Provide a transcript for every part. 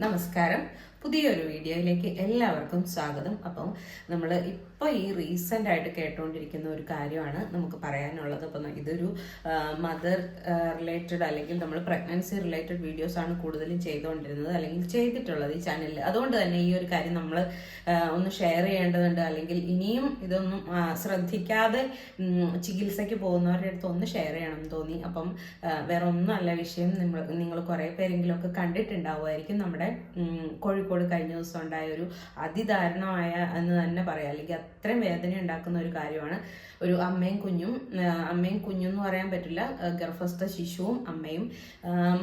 നമസ്കാരം. പുതിയൊരു വീഡിയോയിലേക്ക് എല്ലാവർക്കും സ്വാഗതം. അപ്പം നമ്മൾ ഇപ്പോൾ ഈ റീസെന്റ് ആയിട്ട് കേട്ടുകൊണ്ടിരിക്കുന്ന ഒരു കാര്യമാണ് നമുക്ക് പറയാനുള്ളത്. അപ്പം ഇതൊരു മദർ റിലേറ്റഡ് അല്ലെങ്കിൽ നമ്മൾ പ്രഗ്നൻസി റിലേറ്റഡ് വീഡിയോസ് ആണ് കൂടുതലും ചെയ്തുകൊണ്ടിരുന്നത് അല്ലെങ്കിൽ ചെയ്തിട്ടുള്ളത് ഈ ചാനലിൽ അതുകൊണ്ട് തന്നെ ഈ ഒരു കാര്യം നമ്മൾ ഒന്ന് ഷെയർ ചെയ്യേണ്ടതുണ്ട്. അല്ലെങ്കിൽ ഇനിയും ഇതൊന്നും ശ്രദ്ധിക്കാതെ ചികിത്സയ്ക്ക് പോകുന്നവരുടെ അടുത്ത് ഒന്ന് ഷെയർ ചെയ്യണം തോന്നി. അപ്പം വേറെ ഒന്നും അല്ല വിഷയം. നിങ്ങൾ നിങ്ങൾ കുറേ പേരെങ്കിലുമൊക്കെ കണ്ടിട്ടുണ്ടാവുമായിരിക്കും നമ്മുടെ ഉം, കോഴിക്കോട് കഴിഞ്ഞ ദിവസം ഉണ്ടായ ഒരു അതിദാരുണമായ എന്ന് തന്നെ പറയാം. അല്ലെങ്കിൽ അത്രയും വേദന ഉണ്ടാക്കുന്ന ഒരു കാര്യമാണ്. ഒരു അമ്മയും കുഞ്ഞും അമ്മയും കുഞ്ഞും എന്ന് പറയാൻ പറ്റില്ല. ഗർഭസ്ഥ ശിശുവും അമ്മയും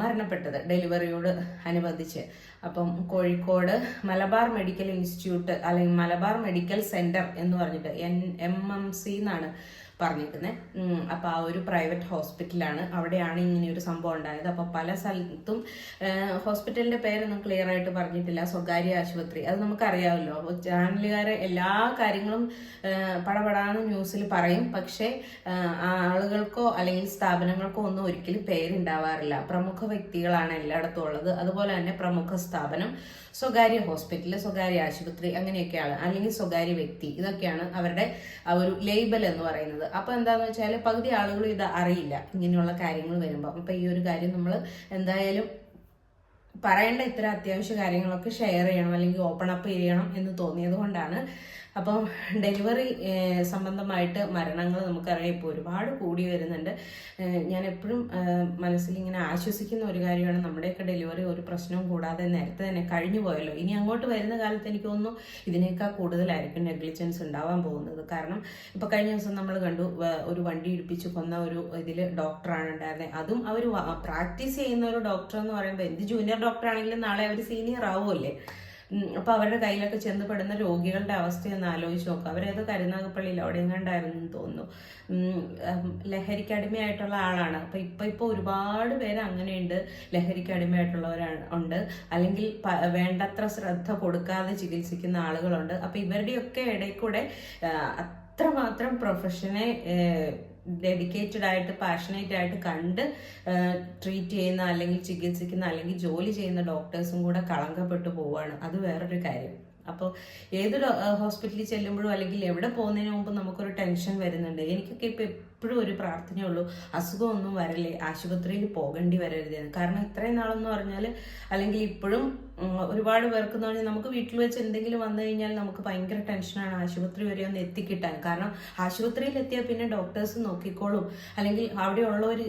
മരണപ്പെട്ടത് ഡെലിവറിയോട് അനുബന്ധിച്ച്. അപ്പം കോഴിക്കോട് മലബാർ മെഡിക്കൽ ഇൻസ്റ്റിറ്റ്യൂട്ട് അല്ലെങ്കിൽ മലബാർ മെഡിക്കൽ സെന്റർ എന്ന് പറഞ്ഞിട്ട് എൻ എം എം സി എന്നാണ് പറഞ്ഞിരിക്കുന്നത് അപ്പോൾ ആ ഒരു പ്രൈവറ്റ് ഹോസ്പിറ്റലാണ് അവിടെയാണ് ഇങ്ങനെ ഒരു സംഭവം ഉണ്ടായത്. അപ്പോൾ പല സ്ഥലത്തും ഹോസ്പിറ്റലിന്റെ പേരൊന്നും ക്ലിയർ ആയിട്ട് പറഞ്ഞിട്ടില്ല. സ്വകാര്യ ആശുപത്രി. അത് നമുക്കറിയാമല്ലോ. ചാനലുകാരെ എല്ലാ കാര്യങ്ങളും പടപടാന്ന് ന്യൂസിൽ പറയും. പക്ഷേ ആളുകൾക്കോ അല്ലെങ്കിൽ സ്ഥാപനങ്ങൾക്കോ ഒന്നും ഒരിക്കലും പേരുണ്ടാവാറില്ല. പ്രമുഖ വ്യക്തികളാണ് എല്ലായിടത്തും ഉള്ളത്. അതുപോലെ തന്നെ പ്രമുഖ സ്ഥാപനം സ്വകാര്യ ഹോസ്പിറ്റൽ സ്വകാര്യ ആശുപത്രി അങ്ങനെയൊക്കെയാണ്. അല്ലെങ്കിൽ സ്വകാര്യ വ്യക്തി. ഇതൊക്കെയാണ് അവരുടെ ഒരു ലേബൽ എന്ന് പറയുന്നത്. അപ്പൊ എന്താന്ന് വെച്ചാൽ പകുതി ആളുകളും ഇത് അറിയില്ല ഇങ്ങനെയുള്ള കാര്യങ്ങൾ വരുമ്പോൾ അപ്പൊ ഈ ഒരു കാര്യം നമ്മൾ എന്തായാലും പറയേണ്ട ഇത്ര അത്യാവശ്യ കാര്യങ്ങളൊക്കെ ഷെയർ ചെയ്യണം അല്ലെങ്കിൽ ഓപ്പൺ അപ്പ് ചെയ്യണം എന്ന് തോന്നിയത് കൊണ്ടാണ് അപ്പം ഡെലിവറി സംബന്ധമായിട്ട് മരണങ്ങൾ നമുക്കറിയാം. ഇപ്പോൾ ഒരുപാട് കൂടി വരുന്നുണ്ട്. ഞാൻ എപ്പോഴും മനസ്സിൽ ഇങ്ങനെ ആശ്വസിക്കുന്ന ഒരു കാര്യമാണ്. നമ്മുടെയൊക്കെ ഡെലിവറി ഒരു പ്രശ്നവും കൂടാതെ നേരത്തെ തന്നെ കഴിഞ്ഞു പോയല്ലോ. ഇനി അങ്ങോട്ട് വരുന്ന കാലത്ത് എനിക്ക് തോന്നുന്നു ഇതിനേക്കാൾ കൂടുതലായിരിക്കും നെഗ്ലിജൻസ് ഉണ്ടാവാൻ പോകുന്നത്. കാരണം ഇപ്പം കഴിഞ്ഞ ദിവസം നമ്മൾ കണ്ടു ഒരു വണ്ടി ഇടിപ്പിച്ച് കൊന്ന ഒരു ഇതിൽ ഡോക്ടറാണ് ഉണ്ടായിരുന്നത് അതും അവർ പ്രാക്ടീസ് ചെയ്യുന്ന ഒരു ഡോക്ടർ എന്ന് പറയുമ്പോൾ എന്ത് ജൂനിയർ ഡോക്ടർ ആണെങ്കിലും നാളെ അവർ സീനിയർ ആവുമല്ലേ ഉം, അപ്പൊ അവരുടെ കയ്യിലൊക്കെ ചെന്ന് പെടുന്ന രോഗികളുടെ അവസ്ഥയൊന്ന് ആലോചിച്ച് നോക്കുക അവരേത് കരുനാഗപ്പള്ളിയിൽ അവിടെ എങ്ങാണ്ടായിരുന്നു എന്ന് തോന്നുന്നു. ലഹരിക്ക് അടിമയായിട്ടുള്ള ആളാണ്. അപ്പൊ ഇപ്പൊ ഇപ്പൊ ഒരുപാട് പേര് അങ്ങനെയുണ്ട്. ലഹരിക്ക് അടിമയായിട്ടുള്ളവരാണ് ഉണ്ട്. അല്ലെങ്കിൽ വേണ്ടത്ര ശ്രദ്ധ കൊടുക്കാതെ ചികിത്സിക്കുന്ന ആളുകളുണ്ട്. അപ്പൊ ഇവരുടെയൊക്കെ ഇടയിൽ കൂടെ അത്രമാത്രം പ്രൊഫഷനെ ഡെഡിക്കേറ്റഡ് ആയിട്ട് പാഷനേറ്റ് ആയിട്ട് കണ്ട് ട്രീറ്റ് ചെയ്യുന്ന അല്ലെങ്കിൽ ചികിത്സിക്കുന്ന അല്ലെങ്കിൽ ജോലി ചെയ്യുന്ന ഡോക്ടേഴ്സും കൂടെ കളങ്കപ്പെട്ടു പോവുകയാണ് അത് വേറൊരു കാര്യം. അപ്പോൾ ഏത് ഹോസ്പിറ്റലിൽ ചെല്ലുമ്പോഴും അല്ലെങ്കിൽ എവിടെ പോകുന്നതിന് മുമ്പ് നമുക്കൊരു ടെൻഷൻ വരുന്നുണ്ട്. എനിക്കൊക്കെ ഇപ്പം എപ്പോഴും ഒരു പ്രാർത്ഥനയുള്ളൂ. അസുഖമൊന്നും വരല്ലേ? ആശുപത്രിയിൽ പോകേണ്ടി വരരുത് എന്ന്. കാരണം ഇത്രയും നാളെന്ന് പറഞ്ഞാൽ അല്ലെങ്കിൽ ഇപ്പോഴും ഒരുപാട് പേർക്ക് എന്ന് പറഞ്ഞാൽ നമുക്ക് വീട്ടിൽ വെച്ച് എന്തെങ്കിലും വന്നു കഴിഞ്ഞാൽ നമുക്ക് ഭയങ്കര ടെൻഷനാണ് ആശുപത്രി വരെ ഒന്ന് എത്തിക്കിട്ടാൻ. കാരണം ആശുപത്രിയിൽ എത്തിയാൽ പിന്നെ ഡോക്ടേഴ്സ് നോക്കിക്കോളും. അല്ലെങ്കിൽ അവിടെ ഉള്ള ഒരു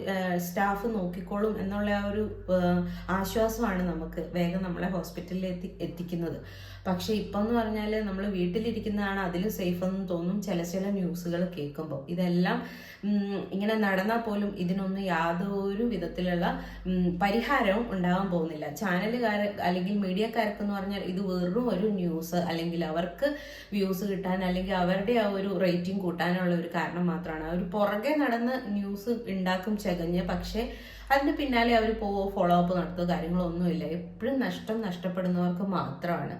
സ്റ്റാഫ് നോക്കിക്കോളും എന്നുള്ള ആ ഒരു ആശ്വാസമാണ് നമുക്ക് വേഗം നമ്മളെ ഹോസ്പിറ്റലിൽ എത്തി എത്തിക്കുന്നത്. പക്ഷെ ഇപ്പം എന്ന് പറഞ്ഞാൽ നമ്മൾ വീട്ടിലിരിക്കുന്നതാണ് അതിലും സേഫ് എന്ന് തോന്നും ചില ചില ന്യൂസുകൾ കേൾക്കുമ്പോൾ ഇതെല്ലാം ഇങ്ങനെ നടന്നാൽ പോലും ഇതിനൊന്നും യാതൊരു വിധത്തിലുള്ള പരിഹാരവും ഉണ്ടാകാൻ പോകുന്നില്ല. ചാനലുകാർ അല്ലെങ്കിൽ മീഡിയക്കാർക്ക് എന്ന് പറഞ്ഞാൽ ഇത് വെറും ഒരു ന്യൂസ്. അല്ലെങ്കിൽ അവർക്ക് വ്യൂസ് കിട്ടാൻ അല്ലെങ്കിൽ അവരുടെ ആ ഒരു റേറ്റിംഗ് കൂട്ടാനുള്ള ഒരു കാരണം മാത്രമാണ്. അവർ പുറകെ നടന്ന് ന്യൂസ് ഉണ്ടാക്കും ചകഞ്ഞ് പക്ഷേ അതിന് പിന്നാലെ അവർ പോവോ ഫോളോ അപ്പ് നടത്തുക കാര്യങ്ങളൊന്നുമില്ല എപ്പോഴും നഷ്ടം നഷ്ടപ്പെടുന്നവർക്ക് മാത്രമാണ്.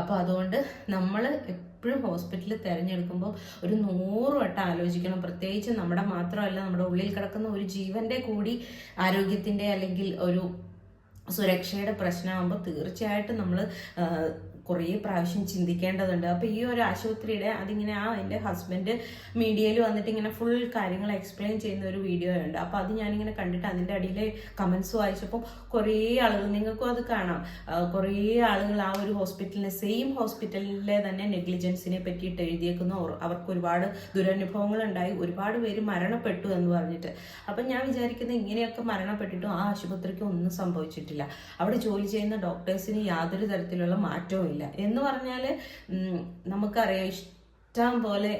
അപ്പോൾ അതുകൊണ്ട് നമ്മൾ എപ്പോഴും ഹോസ്പിറ്റലിൽ തിരഞ്ഞെടുക്കുമ്പോൾ ഒരു നൂറ് വട്ടം ആലോചിക്കണം. പ്രത്യേകിച്ച് നമ്മുടെ മാത്രമല്ല നമ്മുടെ ഉള്ളിൽ കിടക്കുന്ന ഒരു ജീവന്റെ കൂടി ആരോഗ്യത്തിന്റെ അല്ലെങ്കിൽ ഒരു സുരക്ഷയുടെ പ്രശ്നമാകുമ്പോൾ തീർച്ചയായിട്ടും നമ്മൾ കുറേ പ്രാവശ്യം ചിന്തിക്കേണ്ടതുണ്ട്. അപ്പോൾ ഈ ഒരു ആശുപത്രിയുടെ അതിങ്ങനെ ആ എന്റെ ഹസ്ബൻഡ് മീഡിയയിൽ വന്നിട്ട് ഇങ്ങനെ ഫുൾ കാര്യങ്ങൾ എക്സ്പ്ലെയിൻ ചെയ്യുന്ന ഒരു വീഡിയോ ഉണ്ട്. അപ്പോൾ അത് ഞാനിങ്ങനെ കണ്ടിട്ട് അതിന്റെ അടിയിലെ കമൻസ് വായിച്ചപ്പോൾ കുറേ ആളുകൾ നിങ്ങൾക്കും അത് കാണാം. കുറേ ആളുകൾ ആ ഒരു ഹോസ്പിറ്റലിനെ സെയിം ഹോസ്പിറ്റലിലെ തന്നെ നെഗ്ലിജൻസിനെ പറ്റിയിട്ട് എഴുതിയേക്കുന്നു അവർ- അവർക്ക് ഒരുപാട് ദുരനുഭവങ്ങൾ ഉണ്ടായി. ഒരുപാട് പേര് മരണപ്പെട്ടു എന്ന് പറഞ്ഞിട്ട്. അപ്പം ഞാൻ വിചാരിക്കുന്നത് ഇങ്ങനെയൊക്കെ മരണപ്പെട്ടിട്ടും ആ ആശുപത്രിക്ക് ഒന്നും സംഭവിച്ചിട്ടില്ല. അവിടെ ജോലി ചെയ്യുന്ന ഡോക്ടേഴ്സിന് യാതൊരു തരത്തിലുള്ള മാറ്റവും ഇല്ല എന്ന് പറഞ്ഞാൽ നമുക്കറിയാം ഇഷ്ടം പോലെ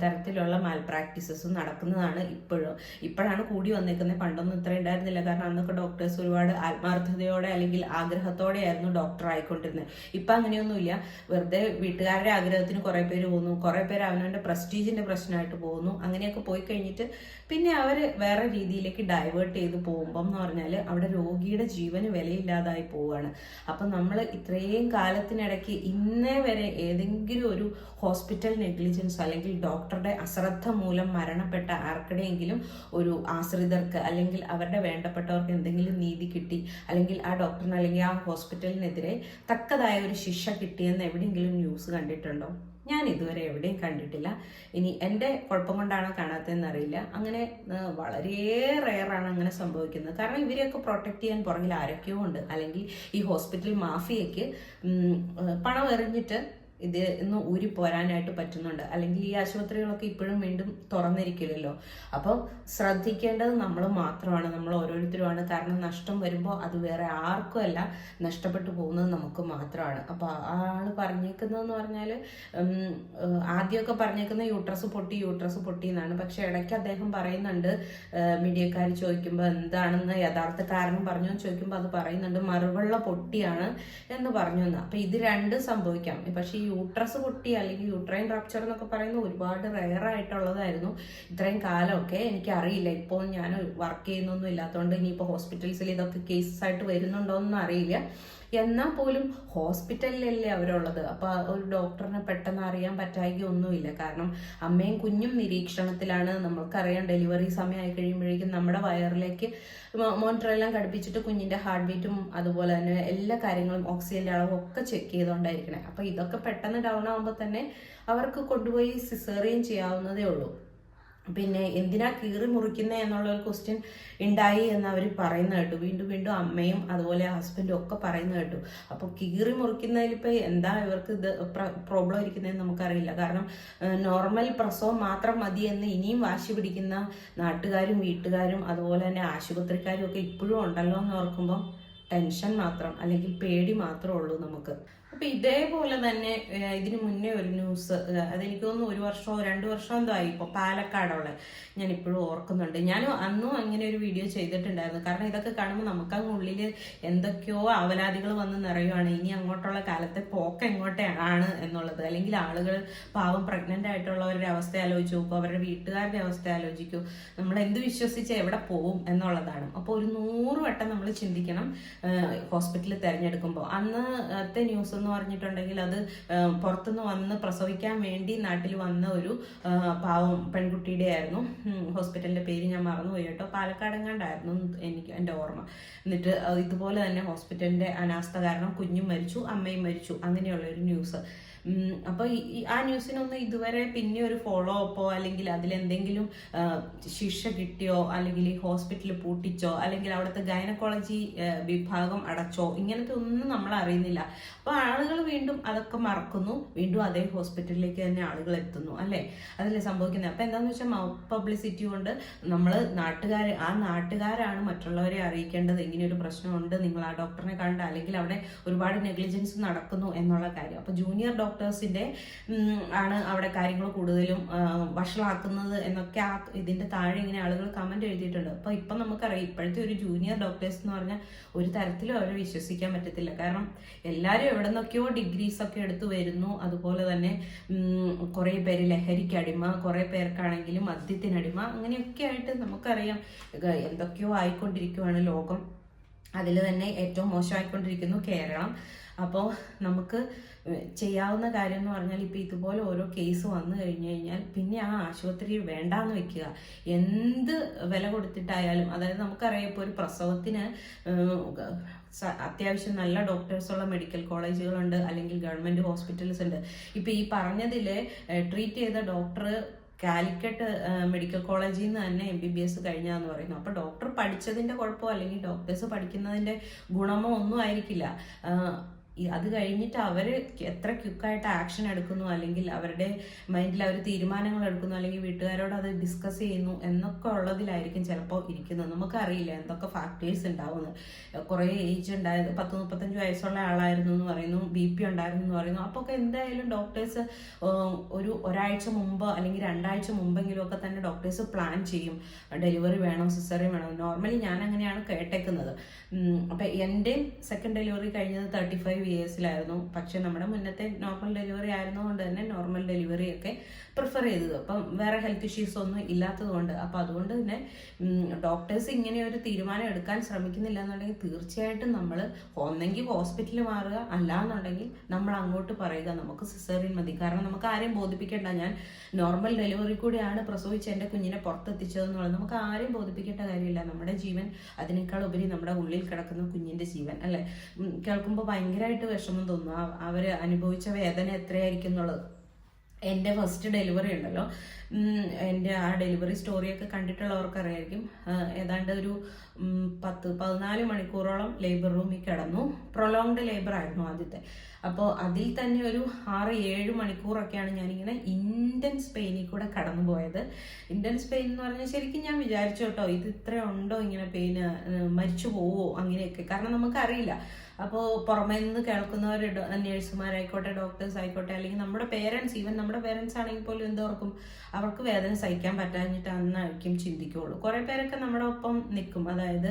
തരത്തിലുള്ള മാൽ പ്രാക്ടീസസും നടക്കുന്നതാണ് ഇപ്പോഴും. ഇപ്പോഴാണ് കൂടി വന്നേക്കുന്നത് പണ്ടൊന്നും ഇത്ര ഉണ്ടായിരുന്നില്ല. കാരണം അന്നൊക്കെ ഡോക്ടേഴ്സ് ഒരുപാട് ആത്മാർത്ഥതയോടെ അല്ലെങ്കിൽ ആഗ്രഹത്തോടെയായിരുന്നു ഡോക്ടർ ആയിക്കൊണ്ടിരുന്നത്. ഇപ്പം അങ്ങനെയൊന്നുമില്ല. വെറുതെ വീട്ടുകാരുടെ ആഗ്രഹത്തിന് കുറേ പേര് പോകുന്നു. കുറേ പേര് അവനവന്റെ പ്രസ്റ്റീജിന്റെ പ്രശ്നമായിട്ട് പോകുന്നു. അങ്ങനെയൊക്കെ പോയി കഴിഞ്ഞിട്ട് പിന്നെ അവർ വേറെ രീതിയിലേക്ക് ഡൈവേർട്ട് ചെയ്ത് പോകുമ്പം എന്ന് പറഞ്ഞാൽ അവിടെ രോഗിയുടെ ജീവന് വിലയില്ലാതായി പോവുകയാണ്. അപ്പം നമ്മൾ ഇത്രയും കാലത്തിനിടയ്ക്ക് ഇന്നേ വരെ ഏതെങ്കിലും ഒരു ഹോസ്പിറ്റൽ നെഗ്ലിജൻസ് അല്ലെങ്കിൽ ഡോക്ടറുടെ അശ്രദ്ധ മൂലം മരണപ്പെട്ട ആർക്കിടെയെങ്കിലും ഒരു ആശ്രിതർക്ക് അല്ലെങ്കിൽ അവരുടെ വേണ്ടപ്പെട്ടവർക്ക് എന്തെങ്കിലും നീതി കിട്ടി അല്ലെങ്കിൽ ആ ഡോക്ടറിന് അല്ലെങ്കിൽ ആ ഹോസ്പിറ്റലിനെതിരെ തക്കതായ ഒരു ശിക്ഷ കിട്ടിയെന്ന് എവിടെയെങ്കിലും ന്യൂസ് കണ്ടിട്ടുണ്ടോ? ഞാൻ ഇതുവരെ എവിടെയും കണ്ടിട്ടില്ല. ഇനി എന്റെ കുഴപ്പം കൊണ്ടാണോ കാണാത്തതെന്ന് അറിയില്ല. അങ്ങനെ വളരെ റെയറാണ് അങ്ങനെ സംഭവിക്കുന്നത്. കാരണം ഇവരെയൊക്കെ പ്രൊട്ടക്ട് ചെയ്യാൻ പുറകിൽ ആരൊക്കെയോ ഉണ്ട്. അല്ലെങ്കിൽ ഈ ഹോസ്പിറ്റൽ മാഫിയയ്ക്ക് പണം എറിഞ്ഞിട്ട് ഇത് ഇന്ന് ഊരി പോരാനായിട്ട് പറ്റുന്നുണ്ട്. അല്ലെങ്കിൽ ഈ ആശുപത്രികളൊക്കെ ഇപ്പോഴും വീണ്ടും തുറന്നിരിക്കില്ലല്ലോ. അപ്പം ശ്രദ്ധിക്കേണ്ടത് നമ്മൾ മാത്രമാണ് നമ്മൾ ഓരോരുത്തരുമാണ്. കാരണം നഷ്ടം വരുമ്പോൾ അത് വേറെ ആർക്കുമല്ല നഷ്ടപ്പെട്ടു പോകുന്നത് നമുക്ക് മാത്രമാണ്. അപ്പോൾ ആൾ പറഞ്ഞേക്കുന്നതെന്ന് പറഞ്ഞാൽ ആദ്യമൊക്കെ പറഞ്ഞേക്കുന്ന യൂട്രസ് പൊട്ടി യൂട്രസ് പൊട്ടി എന്നാണ്. പക്ഷെ ഇടയ്ക്ക് അദ്ദേഹം പറയുന്നുണ്ട് മീഡിയക്കാർ ചോദിക്കുമ്പോൾ എന്താണെന്ന് യഥാർത്ഥ കാരണം പറഞ്ഞു ചോദിക്കുമ്പോൾ അത് പറയുന്നുണ്ട് മറുവെള്ള പൊട്ടിയാണ് എന്ന് പറഞ്ഞു എന്ന് അപ്പൊ ഇത് രണ്ടും സംഭവിക്കാം. പക്ഷേ ഈ യൂട്രസ് പൊട്ടി അല്ലെങ്കിൽ യൂട്രൈൻ റപ്ചർ എന്നൊക്കെ പറയുന്നത് ഒരുപാട് റെയർ ആയിട്ടുള്ളതായിരുന്നു. ഇത്രയും കാലമൊക്കെ എനിക്ക് അറിയില്ല ഇപ്പോൾ ഞാൻ വർക്ക് ചെയ്യുന്നൊന്നും ഇല്ലാത്തതുകൊണ്ട് ഇനിയിപ്പോൾ ഹോസ്പിറ്റൽസിൽ ഇതൊക്കെ കേസസ് ആയിട്ട് വരുന്നുണ്ടോ എന്നൊന്നും അറിയില്ല. എന്നാൽ പോലും ഹോസ്പിറ്റലിലല്ലേ അവരുള്ളത്? അപ്പൊ ഒരു ഡോക്ടറിനെ പെട്ടെന്ന് അറിയാൻ പറ്റായി ഒന്നുമില്ല കാരണം അമ്മയും കുഞ്ഞും നിരീക്ഷണത്തിലാണ്. നമ്മൾക്കറിയാം ഡെലിവറി സമയമായി കഴിയുമ്പോഴേക്കും നമ്മുടെ വയറിലേക്ക് മോണിറ്ററെല്ലാം ഘടിപ്പിച്ചിട്ട് കുഞ്ഞിന്റെ ഹാർട്ട് ബീറ്റും അതുപോലെ തന്നെ എല്ലാ കാര്യങ്ങളും ഓക്സിജന്റെ അളവും ഒക്കെ ചെക്ക് ചെയ്തുകൊണ്ടായിരിക്കണേ അപ്പൊ ഇതൊക്കെ പെട്ടെന്ന് ഡൗൺ ആകുമ്പോൾ തന്നെ അവർക്ക് കൊണ്ടുപോയി സിസേറിയൻ ചെയ്യാവുന്നതേ ഉള്ളൂ. പിന്നെ എന്തിനാ കീറി മുറിക്കുന്നത് എന്നുള്ള ഒരു ക്വസ്റ്റ്യൻ ഉണ്ടായി എന്ന് അവർ പറയുന്ന കേട്ടു. വീണ്ടും വീണ്ടും അമ്മയും അതുപോലെ ഹസ്ബൻഡും ഒക്കെ പറയുന്ന കേട്ടു. അപ്പോൾ കീറി മുറിക്കുന്നതിൽ ഇപ്പോൾ എന്താ ഇവർക്ക് ഇത് പ്രോബ്ലം ഇരിക്കുന്നതെന്ന് നമുക്കറിയില്ല. കാരണം നോർമൽ പ്രസവം മാത്രം മതി എന്ന് ഇനിയും വാശി പിടിക്കുന്ന നാട്ടുകാരും വീട്ടുകാരും അതുപോലെ തന്നെ ആശുപത്രിക്കാരും ഒക്കെ ഇപ്പോഴും ഉണ്ടല്ലോ എന്ന് ഓർക്കുമ്പോൾ ടെൻഷൻ മാത്രം അല്ലെങ്കിൽ പേടി മാത്രമേ ഉള്ളൂ നമുക്ക്. അപ്പൊ ഇതേപോലെ തന്നെ ഇതിനു മുന്നേ ഒരു ന്യൂസ് അതെനിക്ക് തോന്നുന്നു ഒരു വർഷമോ രണ്ടു വർഷമോ എന്തോ ആയി. ഇപ്പോൾ പാലക്കാടുള്ള ഞാൻ ഇപ്പോഴും ഓർക്കുന്നുണ്ട്. ഞാൻ അന്നും അങ്ങനെ ഒരു വീഡിയോ ചെയ്തിട്ടുണ്ടായിരുന്നു. കാരണം ഇതൊക്കെ കാണുമ്പോൾ നമുക്കങ്ങ് ഉള്ളിൽ എന്തൊക്കെയോ അവലാദികൾ വന്ന് നിറയുവാണ്. ഇനി അങ്ങോട്ടുള്ള കാലത്തെ പോക്ക് എങ്ങോട്ടാണ് എന്നുള്ളത്. അല്ലെങ്കിൽ ആളുകൾ പാവം പ്രഗ്നന്റ് ആയിട്ടുള്ളവരുടെ അവസ്ഥ ആലോചിച്ച് നോക്കൂ. അവരുടെ വീട്ടുകാരുടെ അവസ്ഥ ആലോചിക്കൂ. നമ്മൾ എന്ത് വിശ്വസിച്ച് എവിടെ പോവും എന്നുള്ളതാണ്. അപ്പോൾ ഒരു നൂറ് വട്ടം നമ്മൾ ചിന്തിക്കണം ഹോസ്പിറ്റലിൽ തിരഞ്ഞെടുക്കുമ്പോൾ അന്നത്തെ ന്യൂസ് എന്ന് പറഞ്ഞിട്ടുണ്ടെങ്കിൽ അത് പുറത്തുനിന്ന് വന്ന് പ്രസവിക്കാൻ വേണ്ടി നാട്ടിൽ വന്ന ഒരു പാവം പെൺകുട്ടിയുടെ ആയിരുന്നു. ഹോസ്പിറ്റലിന്റെ പേര് ഞാൻ മറന്നുപോയി കേട്ടോ. പാലക്കാടെങ്ങാണ്ടായിരുന്നു എനിക്ക് എന്റെ ഓർമ്മ. എന്നിട്ട് ഇതുപോലെ തന്നെ ഹോസ്പിറ്റലിന്റെ അനാസ്ഥ കാരണം കുഞ്ഞും മരിച്ചു അമ്മയും മരിച്ചു. അങ്ങനെയുള്ള ഒരു ന്യൂസ്. ഉം, അപ്പൊ ഈ- ഈ ആ ന്യൂസിനൊന്നും ഇതുവരെ പിന്നെ ഒരു ഫോളോ അപ്പോ അല്ലെങ്കിൽ അതിലെന്തെങ്കിലും ശിക്ഷ കിട്ടിയോ? അല്ലെങ്കിൽ ഹോസ്പിറ്റൽ പൂട്ടിച്ചോ? അല്ലെങ്കിൽ അവിടുത്തെ ഗൈനക്കോളജി വിഭാഗം അടച്ചോ? ഇങ്ങനത്തെ ഒന്നും നമ്മൾ അറിയുന്നില്ല. അപ്പോൾ ആളുകൾ വീണ്ടും അതൊക്കെ മറക്കുന്നു. വീണ്ടും അതേ ഹോസ്പിറ്റലിലേക്ക് തന്നെ ആളുകൾ എത്തുന്നു അല്ലേ? അതല്ലേ സംഭവിക്കുന്നത്. അപ്പോൾ എന്താന്ന് വെച്ചാൽ പബ്ലിസിറ്റി കൊണ്ട് നമ്മൾ നാട്ടുകാർ ആ നാട്ടുകാരാണ് മറ്റുള്ളവരെ അറിയിക്കേണ്ടത്. ഇങ്ങനെ ഒരു പ്രശ്നമുണ്ട് നിങ്ങൾ ആ ഡോക്ടറിനെ കണ്ട അല്ലെങ്കിൽ അവിടെ ഒരുപാട് നെഗ്ലിജൻസ് നടക്കുന്നു എന്നുള്ള കാര്യം. അപ്പോൾ ജൂനിയർ ഡോക്ടേഴ്സിന്റെ ഉം, ആണ് അവിടെ കാര്യങ്ങൾ കൂടുതലും വഷളാക്കുന്നത് എന്നൊക്കെ ആ ഇതിന്റെ താഴെ ഇങ്ങനെ ആളുകൾ കമന്റ് എഴുതിയിട്ടുണ്ട്. അപ്പോൾ ഇപ്പം നമുക്കറിയാം ഇപ്പോഴത്തെ ഒരു ജൂനിയർ ഡോക്ടേഴ്സ് എന്ന് പറഞ്ഞാൽ ഒരു തരത്തിലും അവരെ വിശ്വസിക്കാൻ പറ്റത്തില്ല. കാരണം എല്ലാവരും എവിടെ നിന്നൊക്കെയോ ഡിഗ്രീസ് ഒക്കെ എടുത്തു വരുന്നു. അതുപോലെ തന്നെ കുറേ പേര് ലഹരിക്ക് അടിമ കുറേ പേർക്കാണെങ്കിലും മദ്യത്തിനടിമ അങ്ങനെയൊക്കെ ആയിട്ട് നമുക്കറിയാം. എന്തൊക്കെയോ ആയിക്കൊണ്ടിരിക്കുവാണ് ലോകം. അതിൽ തന്നെ ഏറ്റവും മോശമായിക്കൊണ്ടിരിക്കുന്നു കേരളം. അപ്പോൾ നമുക്ക് ചെയ്യാവുന്ന കാര്യം എന്ന് പറഞ്ഞാൽ ഇപ്പം ഇതുപോലെ ഓരോ കേസ് വന്നു കഴിഞ്ഞു കഴിഞ്ഞാൽ പിന്നെ ആ ആശുപത്രി വേണ്ടാന്ന് വെക്കുക. എന്ത് വില കൊടുത്തിട്ടായാലും അതായത് നമുക്കറിയാം ഇപ്പോൾ ഒരു പ്രസവത്തിന് അത്യാവശ്യം നല്ല ഡോക്ടേഴ്സുള്ള മെഡിക്കൽ കോളേജുകളുണ്ട് അല്ലെങ്കിൽ ഗവൺമെന്റ് ഹോസ്പിറ്റൽസ് ഉണ്ട്. ഇപ്പോൾ ഈ പറഞ്ഞതിൽ ട്രീറ്റ് ചെയ്ത ഡോക്ടർ കാലിക്കറ്റ് മെഡിക്കൽ കോളേജിൽ നിന്ന് തന്നെ എം ബി ബി എസ് കഴിഞ്ഞാന്ന് പറയുന്നു. അപ്പൊ ഡോക്ടർ പഠിച്ചതിന്റെ കുഴപ്പമോ അല്ലെങ്കിൽ ഡോക്ടേഴ്സ് പഠിക്കുന്നതിന്റെ ഗുണമോ ഒന്നും ആയിരിക്കില്ല. അത് കഴിഞ്ഞിട്ട് അവർ എത്ര ക്വിക്കായിട്ട് ആക്ഷൻ എടുക്കുന്നു അല്ലെങ്കിൽ അവരുടെ മൈൻഡിൽ അവർ തീരുമാനങ്ങൾ എടുക്കുന്നു അല്ലെങ്കിൽ വീട്ടുകാരോട് അത് ഡിസ്കസ് ചെയ്യുന്നു എന്നൊക്കെ ഉള്ളതിലായിരിക്കും ചിലപ്പോൾ ഇരിക്കുന്നത്. നമുക്കറിയില്ല എന്തൊക്കെ ഫാക്ടേഴ്സ് ഉണ്ടാവുന്നു കുറേ ഏജ് ഉണ്ടായത് പത്ത് മുപ്പത്തഞ്ച് വയസ്സുള്ള ആളായിരുന്നു എന്ന് പറയുന്നു ബി പി ഉണ്ടായിരുന്നു എന്ന് പറയുന്നു. അപ്പോൾ ഒക്കെ എന്തായാലും ഡോക്ടേഴ്സ് ഒരു ഒരാഴ്ച മുമ്പ് അല്ലെങ്കിൽ രണ്ടാഴ്ച മുമ്പെങ്കിലും ഒക്കെ തന്നെ ഡോക്ടേഴ്സ് പ്ലാൻ ചെയ്യും. ഡെലിവറി വേണം സിസറി വേണം. നോർമലി ഞാൻ അങ്ങനെയാണ് കേട്ടേക്കുന്നത്. അപ്പം അപ്പൊ എന്റെ സെക്കൻഡ് ഡെലിവറി കഴിഞ്ഞത് തേർട്ടി ഫൈവ് വി എസിലായിരുന്നു പക്ഷെ നമ്മുടെ മുന്നത്തെ നോർമൽ ഡെലിവറി ആയിരുന്നതുകൊണ്ട് തന്നെ നോർമൽ ഡെലിവറി ഒക്കെ പ്രിഫർ ചെയ്തത്. അപ്പം വേറെ ഹെൽത്ത് ഇഷ്യൂസ് ഒന്നും ഇല്ലാത്തത് കൊണ്ട് അപ്പം അതുകൊണ്ട് തന്നെ ഡോക്ടേഴ്സ് ഇങ്ങനെ ഒരു തീരുമാനം എടുക്കാൻ ശ്രമിക്കുന്നില്ല എന്നുണ്ടെങ്കിൽ തീർച്ചയായിട്ടും നമ്മൾ ഒന്നെങ്കിൽ ഹോസ്പിറ്റലിൽ മാറുക. അല്ലാന്നുണ്ടെങ്കിൽ നമ്മൾ അങ്ങോട്ട് പറയുക. നമുക്ക് സിസേറിയൻ മതി. കാരണം നമുക്ക് ആരെയും ബോധിപ്പിക്കേണ്ട. ഞാൻ നോർമൽ ഡെലിവറി കൂടിയാണ് പ്രസവിച്ച് എന്റെ കുഞ്ഞിനെ പുറത്തെത്തിച്ചതെന്നുള്ളത് നമുക്ക് ആരെയും ബോധിപ്പിക്കേണ്ട കാര്യമില്ല. നമ്മുടെ ജീവൻ അതിനേക്കാൾ ഉപരി നമ്മുടെ ഉള്ളിൽ കിടക്കുന്ന കുഞ്ഞിന്റെ ജീവൻ അല്ലേ? കേൾക്കുമ്പോൾ ഭയങ്കരമായിട്ട് വിഷമം തോന്നും. അവർ അനുഭവിച്ച വേദന എത്രയായിരിക്കും എന്നുള്ളത്. എന്റെ ഫസ്റ്റ് ഡെലിവറി ഉണ്ടല്ലോ. എന്റെ ആ ഡെലിവറി സ്റ്റോറിയൊക്കെ കണ്ടിട്ടുള്ളവർക്കറിയായിരിക്കും. ഏതാണ്ട് ഒരു പത്ത് പതിനാല് മണിക്കൂറോളം ലേബർ റൂമിൽ കിടന്നു. പ്രൊലോങ്ഡ് ലേബർ ആയിരുന്നു ആദ്യത്തെ. അപ്പോൾ അതിൽ തന്നെ ഒരു ആറ് ഏഴ് മണിക്കൂറൊക്കെയാണ് ഞാനിങ്ങനെ ഇന്റൻസ് പെയിനിൽ കൂടെ കടന്നു പോയത് ഇന്റൻസ് പെയിൻ എന്ന് പറഞ്ഞാൽ ശരിക്കും ഞാൻ വിചാരിച്ചു കേട്ടോ ഇത് ഇത്ര ഉണ്ടോ ഇങ്ങനെ പെയിൻ മരിച്ചു പോവോ അങ്ങനെയൊക്കെ. കാരണം നമുക്കറിയില്ല. അപ്പോൾ പുറമേ നിന്ന് കേൾക്കുന്നവർ നേഴ്സുമാരായിക്കോട്ടെ ഡോക്ടേഴ്സ് ആയിക്കോട്ടെ അല്ലെങ്കിൽ നമ്മുടെ പേരൻസ് ഈവൻ നമ്മുടെ പേരൻസ് ആണെങ്കിൽ പോലും എന്തോർക്കും അവർക്ക് വേദന സഹിക്കാൻ പറ്റാഞ്ഞിട്ട് അന്നായിരിക്കും ചിന്തിക്കുകയുള്ളൂ. കുറേ പേരൊക്കെ നമ്മുടെ ഒപ്പം നിൽക്കും. അതായത്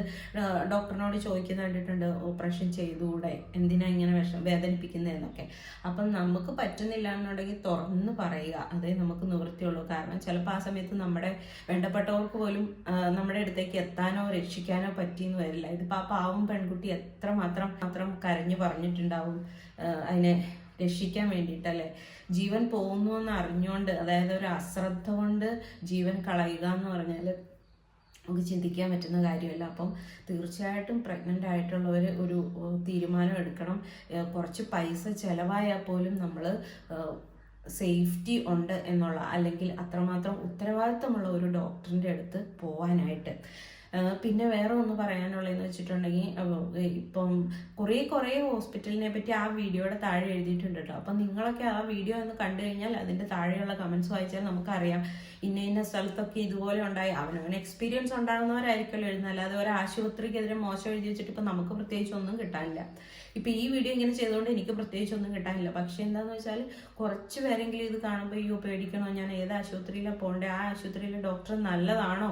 ഡോക്ടറിനോട് ചോദിക്കുന്ന കണ്ടിട്ടുണ്ട് ഓപ്പറേഷൻ ചെയ്തുകൂടെ? എന്തിനാ ഇങ്ങനെ വിഷം വേദനിപ്പിക്കുന്നതെന്നൊക്കെ അപ്പം നമുക്ക് പറ്റുന്നില്ല എന്നുണ്ടെങ്കിൽ തുറന്ന് പറയുക. അതേ നമുക്ക് നിവൃത്തിയുള്ളൂ. കാരണം ചിലപ്പോൾ ആ സമയത്ത് നമ്മുടെ വേണ്ടപ്പെട്ടവർക്ക് പോലും നമ്മുടെ അടുത്തേക്ക് എത്താനോ രക്ഷിക്കാനോ പറ്റിയെന്ന് വരില്ല. ഇതിപ്പോൾ ആ പാവം പെൺകുട്ടി എത്ര മാത്രം മാത്രം കരഞ്ഞു പറഞ്ഞിട്ടുണ്ടാവും അതിനെ രക്ഷിക്കാൻ വേണ്ടിയിട്ടല്ലേ ജീവൻ പോകുന്നു എന്ന് അറിഞ്ഞുകൊണ്ട് അതായത് ഒരു അശ്രദ്ധ കൊണ്ട് ജീവൻ കളയുക എന്ന് പറഞ്ഞാൽ നമുക്ക് ചിന്തിക്കാൻ പറ്റുന്ന കാര്യമല്ല. അപ്പം തീർച്ചയായിട്ടും പ്രഗ്നന്റ് ആയിട്ടുള്ളവർ ഒരു തീരുമാനം എടുക്കണം. കുറച്ച് പൈസ ചിലവായാൽ പോലും നമ്മൾ സേഫ്റ്റി ഉണ്ട് എന്നുള്ള അല്ലെങ്കിൽ അത്രമാത്രം ഉത്തരവാദിത്തമുള്ള ഒരു ഡോക്ടറിന്റെ അടുത്ത് പോവാനായിട്ട്. പിന്നെ വേറെ ഒന്ന് പറയാനുള്ളതെന്ന് വെച്ചിട്ടുണ്ടെങ്കിൽ ഇപ്പം കുറേ കുറേ ഹോസ്പിറ്റലിനെ പറ്റി ആ വീഡിയോയുടെ താഴെ എഴുതിയിട്ടുണ്ട് കേട്ടോ. അപ്പം നിങ്ങളൊക്കെ ആ വീഡിയോ ഒന്ന് കണ്ടു കഴിഞ്ഞാൽ അതിന്റെ താഴെയുള്ള കമൻസ് വായിച്ചാൽ നമുക്കറിയാം. ഇന്ന ഇന്ന സ്ഥലത്തൊക്കെ ഇതുപോലെ ഉണ്ടായി. അവനവന് എക്സ്പീരിയൻസ് ഉണ്ടാകുന്നവരായിരിക്കുമല്ലോ എഴുതുന്നത്. അല്ലാതെ ഒരു ആശുപത്രിക്കെതിരെ മോശം എഴുതി വെച്ചിട്ട് ഇപ്പം നമുക്ക് പ്രത്യേകിച്ച് ഒന്നും കിട്ടാനില്ല. ഇപ്പം ഈ വീഡിയോ ഇങ്ങനെ ചെയ്തുകൊണ്ട് എനിക്ക് പ്രത്യേകിച്ച് ഒന്നും കിട്ടാനില്ല. പക്ഷേ എന്താണെന്ന് വെച്ചാൽ കുറച്ച് പേരെങ്കിലും ഇത് കാണുമ്പോൾ അയ്യോ പേടിക്കണോ? ഞാൻ ഏത് ആശുപത്രിയിലാണ് പോകേണ്ടത്? ആ ആശുപത്രിയിലെ ഡോക്ടർ നല്ലതാണോ?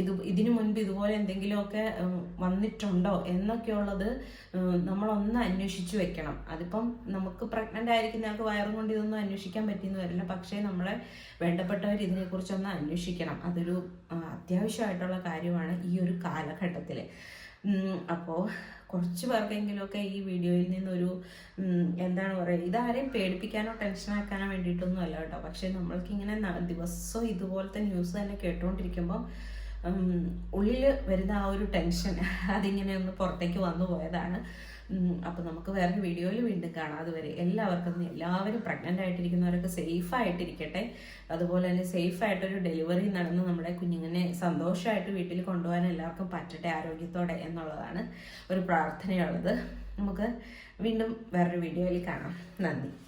ഇത് ഇതിനു മുൻപ് ഇതുപോലെ എന്തെങ്കിലുമൊക്കെ വന്നിട്ടുണ്ടോ എന്നൊക്കെയുള്ളത് നമ്മളൊന്ന് അന്വേഷിച്ചു വെക്കണം. അതിപ്പം നമുക്ക് പ്രഗ്നന്റ് ആയിരിക്കുന്ന ആൾക്ക് വയറും കൊണ്ട് ഇതൊന്നും അന്വേഷിക്കാൻ പറ്റിയെന്ന് വരില്ല. പക്ഷേ നമ്മളെ വേണ്ടപ്പെട്ടവർ ഇതിനെക്കുറിച്ചൊന്ന് അന്വേഷിക്കണം. അതൊരു അത്യാവശ്യമായിട്ടുള്ള കാര്യമാണ് ഈ ഒരു കാലഘട്ടത്തിൽ അപ്പോൾ കുറച്ച് പേർക്കെങ്കിലുമൊക്കെ ഈ വീഡിയോയിൽ നിന്നൊരു എന്താണ് പറയുക ഇതാരെയും പേടിപ്പിക്കാനോ ടെൻഷനാക്കാനോ വേണ്ടിയിട്ടൊന്നും അല്ല കേട്ടോ. പക്ഷേ നമ്മൾക്കിങ്ങനെ ദിവസവും ഇതുപോലത്തെ ന്യൂസ് തന്നെ കേട്ടുകൊണ്ടിരിക്കുമ്പം ഉള്ളിൽ വരുന്ന ആ ഒരു ടെൻഷൻ അതിങ്ങനെ ഒന്ന് പുറത്തേക്ക് വന്നു പോയതാണ്. അപ്പോൾ നമുക്ക് വേറൊരു വീഡിയോയിൽ വീണ്ടും കാണാം. അതുവരെ എല്ലാവർക്കും എല്ലാവരും പ്രഗ്നന്റ് ആയിട്ടിരിക്കുന്നവരൊക്കെ സേഫ് ആയിട്ടിരിക്കട്ടെ. അതുപോലെ തന്നെ സേഫ് ആയിട്ടൊരു ഡെലിവറി നടന്ന് നമ്മുടെ കുഞ്ഞുങ്ങനെ സന്തോഷമായിട്ട് വീട്ടിൽ കൊണ്ടുപോകാൻ എല്ലാവർക്കും പറ്റട്ടെ ആരോഗ്യത്തോടെ എന്നുള്ളതാണ് ഒരു പ്രാർത്ഥനയുള്ളത്. നമുക്ക് വീണ്ടും വേറൊരു വീഡിയോയിൽ കാണാം. നന്ദി.